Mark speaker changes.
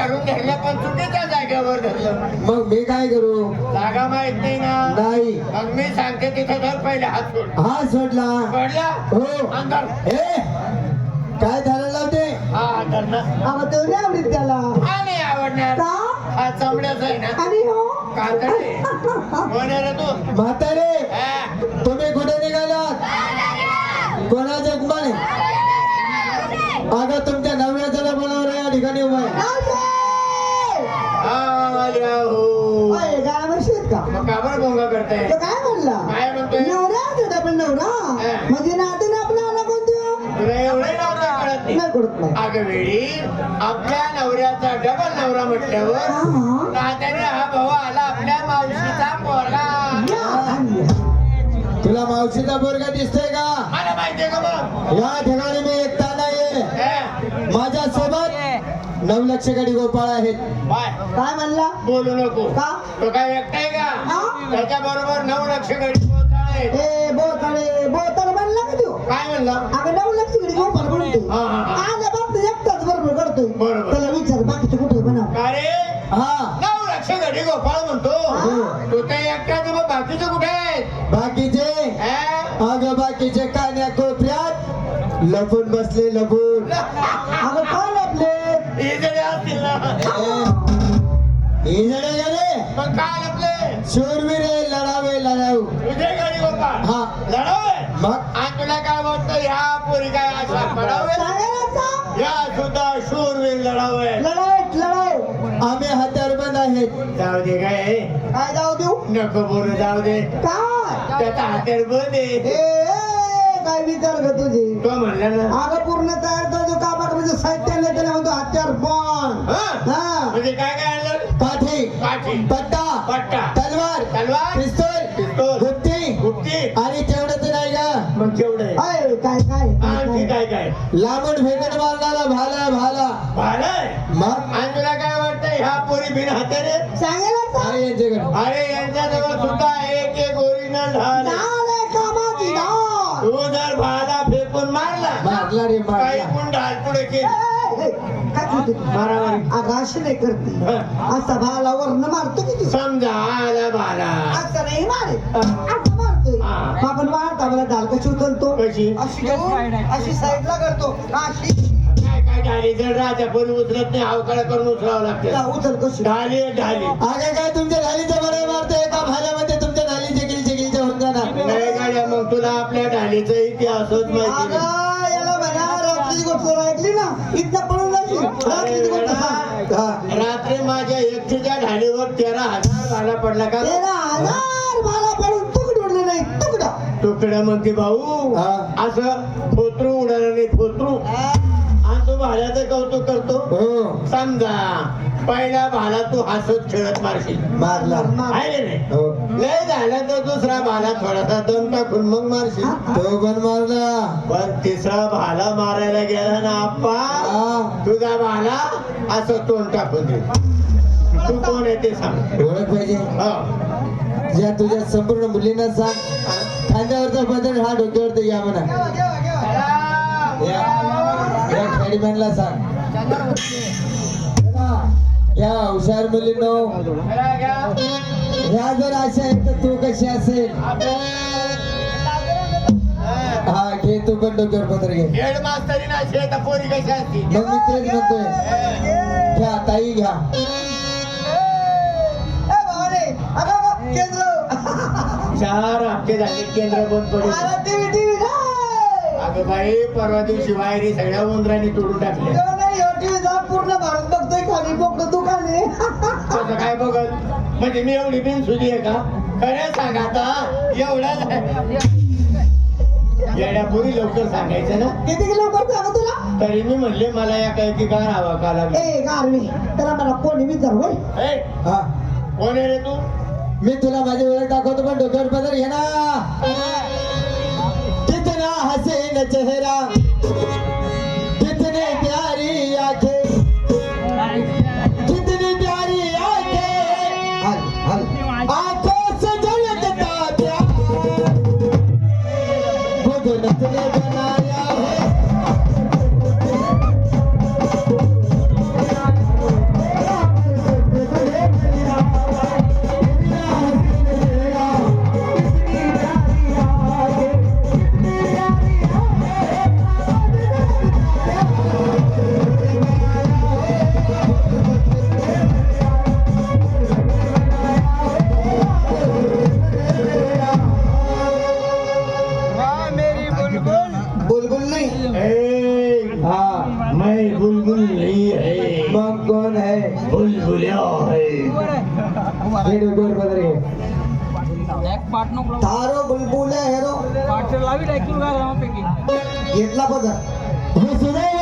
Speaker 1: धरून धरलं पण चुकीच्या जागेवर धरलं
Speaker 2: मग मी काय करू?
Speaker 1: जागा माहीत नाही ना.
Speaker 2: नाही.
Speaker 1: मग मी सांगते तिथे धर पहिले हात सोड.
Speaker 2: हा सोडला?
Speaker 1: पडला?
Speaker 2: हो.
Speaker 1: अंदर
Speaker 2: ए काय धरायला लावते?
Speaker 1: हा धर ना
Speaker 3: अगं तो नाही आवडत त्याला.
Speaker 1: हा नाही आवडणार.
Speaker 3: का?
Speaker 1: हा चमड्याचा आहे ना.
Speaker 3: आणि हो?
Speaker 1: कातडे. कोण आहे रे तू?
Speaker 2: म्हातारे
Speaker 1: हा?
Speaker 2: तुम्ही कुठे निघालात? कोणाच्या
Speaker 3: तो काय म्हणला?
Speaker 1: काय म्हणतोय?
Speaker 3: नवरा होता आपण नवरा. म्हणजे नाते ना आपला आला कोणतो?
Speaker 1: तुला एवढे नवरा कळत नाही.
Speaker 3: नाही कळत नाही.
Speaker 1: अगं वेळी आपल्या नवऱ्याचा डबल नवरा म्हटल्यावर. नात्याने हा भाऊ आला आपल्या मावशीचा पोरगा.
Speaker 2: तुला मावशीचा पोरगा दिसतोय का?
Speaker 1: मला माहितीये का मग?
Speaker 2: या ठिकाणी मी एकटा नाहीये
Speaker 1: हे?
Speaker 2: माझ्या सोबत नऊ लक्ष गडी गोपाळ आहेत.
Speaker 1: बाय.
Speaker 3: काय म्हणला?
Speaker 1: बोलू नको.
Speaker 3: का?
Speaker 1: तो काय एकटाय का?
Speaker 3: हा?
Speaker 1: त्याच्या बरोबर नऊ लक्ष गडी
Speaker 3: ए बोताळे बोताळ म्हणला का तू.
Speaker 1: काय म्हणला?
Speaker 3: अगं नऊ लक्ष घडी घेऊन पण म्हणतो
Speaker 1: हा, हा, हा.
Speaker 3: आला बाप एकटाच बरोबर करतोय.
Speaker 1: बरोबर.
Speaker 3: त्याला विचार बाकीचे कुठे
Speaker 1: का रे?
Speaker 2: हा.
Speaker 1: नऊ लक्ष गडी गोपाळ म्हणतो.
Speaker 2: हो.
Speaker 1: तू ते एकटाच मग बाकीचे कुठे आहेत?
Speaker 2: बाकीचे?
Speaker 1: हे?
Speaker 2: अगं बाकीचे कान्या कोपऱ्यात. लपून बसले लपून.
Speaker 3: अगं काय आपले
Speaker 1: हे जरी असतील ना.
Speaker 2: हे जणे गेले?
Speaker 1: मग काय आपले?
Speaker 2: शूरवीर लढावे लढाऊ.
Speaker 1: तुझे गडी गोपाळ
Speaker 2: हा.
Speaker 1: लढावे?
Speaker 2: मग?
Speaker 1: आणि तुला काय वाटतं ह्या पोरी काय अशा पडावे?
Speaker 3: सांगायला
Speaker 1: या सुद्धा शूरवीर लढावे.
Speaker 3: लढाई लढाई
Speaker 2: आम्ही हत्यारबंद आहेत.
Speaker 1: जाऊ दे काय
Speaker 3: काय जाऊ देऊ?
Speaker 1: नको बोलू जाऊ दे.
Speaker 3: काय?
Speaker 1: त्याचा हातेर बंद
Speaker 3: ए,
Speaker 1: आहे
Speaker 3: काय विचार ग तुझी?
Speaker 1: म्हणला
Speaker 3: अगं पूर्ण तयार तो जो कामात म्हणजे साहित्य नाही त्याला म्हणतो हत्यार पण
Speaker 1: हा? म्हणजे काय काय आणलं?
Speaker 2: काठी
Speaker 1: काठी
Speaker 2: पट्टा.
Speaker 1: पट्टा.
Speaker 2: तलवार.
Speaker 1: तलवार?
Speaker 2: पिस्तूल.
Speaker 1: पिस्तूल.
Speaker 2: गुप्ती
Speaker 1: गुप्ती
Speaker 2: आणि तेवढंच नाही का
Speaker 1: मग?
Speaker 3: अय, काय काय?
Speaker 1: आणखी काय काय?
Speaker 2: लांबून फेकट मारणारा भाला भाला.
Speaker 1: भालय
Speaker 2: मग?
Speaker 1: आणि तुला काय वाटतं ह्या पोरी बिन हातेरे
Speaker 3: सांगायला
Speaker 2: आहे यांच्याकडे
Speaker 1: अरे यांच्याजवळ सुद्धा एक एक ओरिजिनल ढाल फेकून मारला?
Speaker 2: मारला रे
Speaker 1: काही
Speaker 2: मारला
Speaker 1: पण ढाल पुढे
Speaker 3: ए,
Speaker 1: केली
Speaker 3: ए, ए, काय करते तू?
Speaker 1: मारामारी.
Speaker 3: अगं अशी नाही करते. असा भाला वरण मारतो की तू?
Speaker 1: समजा आला भाला
Speaker 3: असं नाही मारे असं मारतोय.
Speaker 1: हा.
Speaker 3: आपण मारता मला डाल कशी उचलतो
Speaker 1: कशी?
Speaker 3: अशी घेऊन अशी साईडला करतो. अशी.
Speaker 1: काय काय ढाली जर राजा पोरी उचलत नाही अवकाळ करून उचलावं लागतं.
Speaker 3: उचल कशी?
Speaker 1: ढाली ढाली.
Speaker 2: अगं काय तुमच्या ढालीचं बरं मारते एका भाल्यामध्ये
Speaker 1: तुला आपल्या ढालीचा इतिहासच माहिती नाही.
Speaker 3: अगं, याला म्हणा रात्रीची गोष्ट ऐकली ना इथं पळून जाशील. रात्रीची गोष्ट सांग.
Speaker 1: रात्री माझ्या एकटीच्या ढालीवर तेरा हजार भाला पडला का?
Speaker 3: तेरा हजार मला पडून तुकडं उडलं नाही तुकडा.
Speaker 1: तुकडा म्हणते भाऊ. असं फोतरू उडालं नाही फोतरू. भाल्याचं कौतुक करतो.
Speaker 2: हो.
Speaker 1: समजा पहिला भाला तू हसत खेळत मारशील.
Speaker 2: मारला.
Speaker 1: आहे
Speaker 2: हो.
Speaker 1: लय झाला तर दुसरा भाला थोडासा दम टाकून मग मारशील.
Speaker 2: तो पण मारला.
Speaker 1: पण तिसरा भाला मारायला गेला ना आप्पा.
Speaker 2: हा.
Speaker 1: तुझा भाला असं तोंड टाकून दे. तू कोण आहे ते सांग.
Speaker 2: ओळख पाहिजे.
Speaker 1: हो.
Speaker 2: ज्या तुझ्या संपूर्ण मुलींना सांग. खांद्यावरचा बदल हा डोक्यावरती घ्या म्हणा. या या खेडीमॅनला सांग या हुशार मुलींनो. ह्या जर अशा आहेत तर तू कशी असेल? हा घे तू पण डोक्यावर पत्र घे. मग मी तेच म्हणतोय. घ्या ताई घ्या.
Speaker 3: ए, भावाने, अगं, अगं, केंद्र
Speaker 1: चार हप्ते झाले केंद्र बंद पडून
Speaker 3: अरे, टीव्ही टीव्ही नाही
Speaker 1: अगं बाई परवा दिवशी बाहेर सगळ्या उंदरांनी तोडून टाकले.
Speaker 3: पूर्ण भारत बघतोय खाली पोकळ तू खाली.
Speaker 1: कसं काय बघत? म्हणजे मी एवढी बिन सुधी आहे का? खरं सांग आता एवढा येड्या पुरी लवकर सांगायचं ना?
Speaker 3: किती करतो अगं तुला?
Speaker 1: तरी मी म्हणले मला या काही की गार हवा का लागली?
Speaker 3: ए गारवी त्याला मला कोणी विचार
Speaker 2: हा.
Speaker 1: कोण आहे रे तू?
Speaker 2: मी तुला माझी ओळख दाखवतो. 唉唉 हे। डोक्यावर पदर घे
Speaker 3: तारो बुलबुल हेरो। घेतला पदर।
Speaker 2: हे सुद्धा